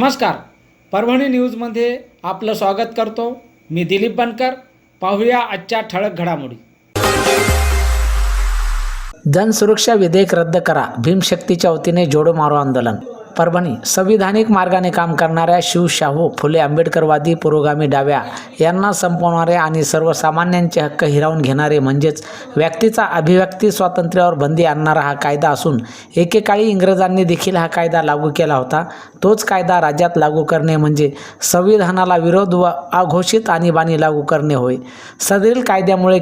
नमस्कार. परभणी न्यूजमध्ये आपलं स्वागत करतो. मी दिलीप बनकर. पाहूया आजच्या ठळक घडामोडी. जनसुरक्षा विधेयक रद्द करा. भीमशक्तीच्या वतीने जोडो मारो आंदोलन. परभणी. संविधानिक मार्गाने काम करणाऱ्या शिवशाहू फुले आंबेडकरवादी पुरोगामी डाव्या यांना संपवणारे आणि सर्वसामान्यांचे हक्क हिरावून घेणारे म्हणजेच व्यक्तीचा अभिव्यक्ती स्वातंत्र्यावर बंदी आणणारा हा कायदा असून एकेकाळी इंग्रजांनी देखील हा कायदा लागू केला होता. तोच कायदा राज्यात लागू करणे म्हणजे संविधानाला विरोध व अघोषित आणीबाणी लागू करणे होय. सदरील कायद्यामुळे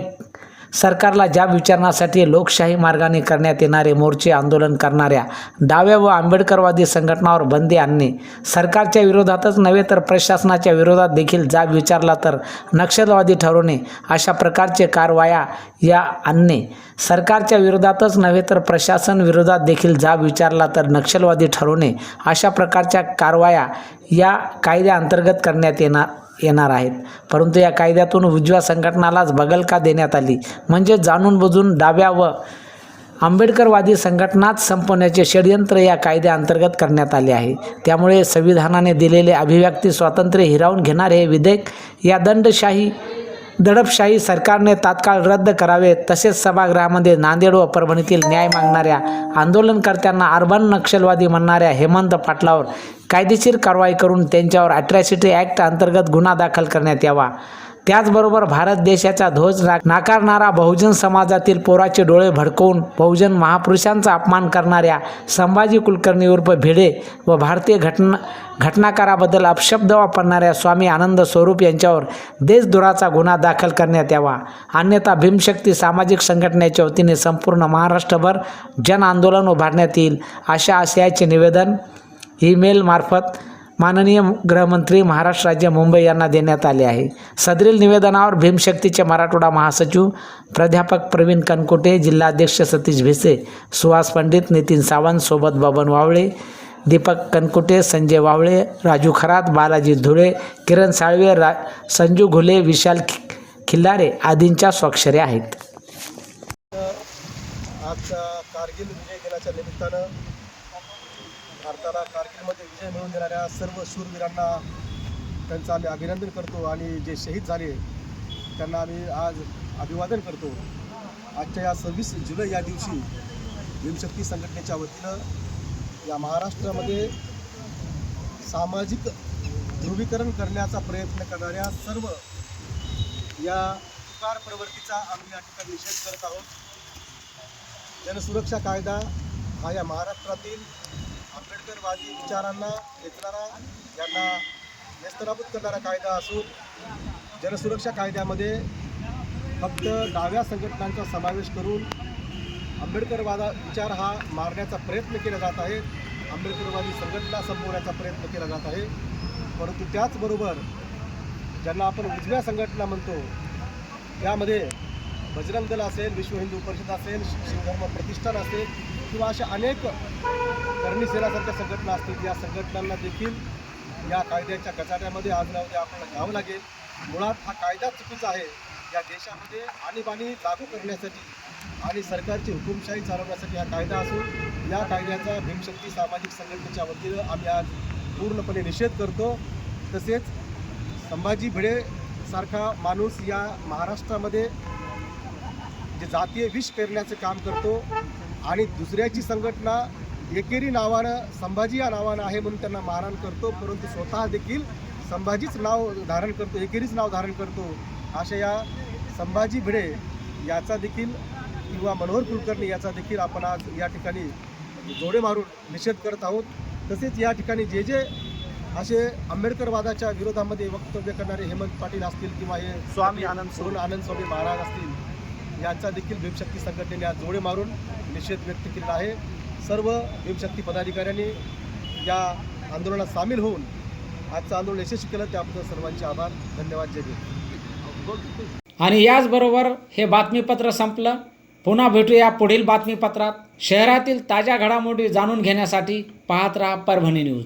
सरकारला ज्या विचारणासाठी लोकशाही मार्गाने करण्यात येणारे मोर्चे आंदोलन करणाऱ्या डाव्या व आंबेडकरवादी संघटनावर बंदी आणणे. सरकारच्या विरोधातच नव्हे तर प्रशासनाच्या विरोधात देखील जाब विचारला तर नक्षलवादी ठरवणे अशा प्रकारचे कारवाया या आणणे. सरकारच्या विरोधातच नव्हे तर प्रशासन विरोधात देखील जाब विचारला तर नक्षलवादी ठरवणे अशा प्रकारच्या कारवाया या कायद्याअंतर्गत करण्यात येणार येणार आहेत. परंतु या कायद्यातून उजव्या संघटनालाच बगलका देण्यात आली. म्हणजे जाणून बुजून डाव्या व आंबेडकरवादी संघटनाच संपवण्याचे षडयंत्र या कायद्याअंतर्गत करण्यात आले आहे. त्यामुळे संविधानाने दिलेले अभिव्यक्ती स्वातंत्र्य हिरावून घेणारे हे विधेयक या दंडशाही दडपशाही सरकारने तात्काळ रद्द करावे तसेच सभागृहामध्ये नांदेड व परभणीतील न्याय मागणाऱ्या आंदोलनकर्त्यांना अर्बन नक्षलवादी म्हणणाऱ्या हेमंत पाटलावर कायदेशीर कारवाई करून त्यांच्यावर अट्रॅसिटी ॲक्ट अंतर्गत गुन्हा दाखल करण्यात यावा. त्याचबरोबर भारत देशाचा ध्वज नाकारणारा बहुजन समाजातील पोराचे डोळे भडकवून बहुजन महापुरुषांचा अपमान करणाऱ्या संभाजी कुलकर्णी उर्फ भिडे व भारतीय घटना घटनाकाराबद्दल अपशब्द वापरणाऱ्या स्वामी आनंद स्वरूप यांच्यावर देशद्रोहाचा गुन्हा दाखल करण्यात यावा. अन्यथा भीमशक्ती सामाजिक संघटनेच्या वतीने संपूर्ण महाराष्ट्रभर जन आंदोलन उभारण्यात येईल अशा आशयाचे निवेदन ईमेलमार्फत माननीय गृहमंत्री महाराष्ट्र राज्य मुंबई यांना देण्यात आले आहे. सदरील निवेदनावर भीमशक्तीचे मराठवाडा महासचिव प्राध्यापक प्रवीण कनकोटे जिल्हाध्यक्ष सतीश भिसे सुहास पंडित नितीन सावंत सोबत बबन वावळे दीपक कनकुटे संजय वावळे राजू खरात बालाजी धुळे किरण साळवे रा संजू घुले विशाल खिल्लारे आदींच्या स्वाक्षऱ्या आहेत. आजच्या कारगिल विजय दिनाच्या निमित्तानं भारताला कारगिलमध्ये विजय मिळवून देणाऱ्या सर्व शूरवीरांना त्यांचं आम्ही अभिनंदन करतो आणि जे शहीद झाले त्यांना आम्ही आज अभिवादन करतो. आजच्या या सव्वीस जुलै या दिवशी भीमशक्ती संघटनेच्या वतीनं या महाराष्ट्रामध्ये सामाजिक ध्रुवीकरण करण्याचा प्रयत्न करणाऱ्या सर्व या पुकार प्रवृत्तीचा आम्ही या ठिकाणी निषेध करत आहोत. जनसुरक्षा कायदा हा या महाराष्ट्रातील आंबेडकरवादी विचारांना घेतणारा यांना नेस्तनाबूत करणारा कायदा असून जनसुरक्षा कायद्यामध्ये फक्त डाव्या संघटनांचा समावेश करून आंबेडकरवादा विचार हा मारण्याचा प्रयत्न केला जात आहे. आंबेडकरवादी संघटना संपवण्याचा प्रयत्न केला जात आहे. परंतु त्याचबरोबर ज्यांना आपण उजव्या संघटना म्हणतो त्यामध्ये बजरंग दल असेल विश्व हिंदू परिषद असेल शिवधर्म प्रतिष्ठान असेल किंवा अशा अनेक करणी सेनासारख्या संघटना असतील या संघटनांना देखील या कायद्याच्या कचाट्यामध्ये आज ना उद्या आपल्याला घ्यावं लागेल. मुळात हा कायदा चुकीचा आहे. या देशामध्ये आणीबाणी लागू करण्यासाठी आणि सरकारची हुकुमशाही चालवण्यासाठी हा कायदा असून या कायद्याचा भीमशक्ती सामाजिक संघटनेच्या वतीनं आम्ही आज पूर्णपणे निषेध करतो. तसेच संभाजी भिडे सारखा माणूस या महाराष्ट्रामध्ये जे जातीय विष पेरण्याचं काम करतो आणि दुसऱ्याची संघटना एकेरी नावानं संभाजी या नावानं आहे म्हणून त्यांना मारहाण करतो परंतु स्वतः देखील संभाजीच नाव धारण करतो एकेरीच नाव धारण करतो अशा या संभाजी भिडे याचा देखील किंवा मनोहर कुलकर्णी याचा देखील आपण आज या ठिकाणी जोडे मारून निषेध करत आहोत. तसेच या ठिकाणी जे जे असे आंबेडकरवादाच्या विरोधामध्ये वक्तव्य करणारे हेमंत पाटील असतील किंवा हे स्वामी आनंद सोन आनंद स्वामी महाराज असतील यांचा देखील भीमशक्ती संघटनेने आज जोडे मारून निषेध व्यक्त केलेला आहे. सर्व भीमशक्ती पदाधिकाऱ्यांनी या आंदोलनात सामील होऊन आजचं आंदोलन यशस्वी केलं. त्याबद्दल सर्वांचे आभार. धन्यवाद. जय भीम. आणि याचबरोबर हे बातमीपत्र संपलं. पुन्हा भेटूया पुढील बातमीपत्रात. शहरातील ताज्या घडामोडी जाणून घेण्यासाठी पाहत राहा परभणी न्यूज.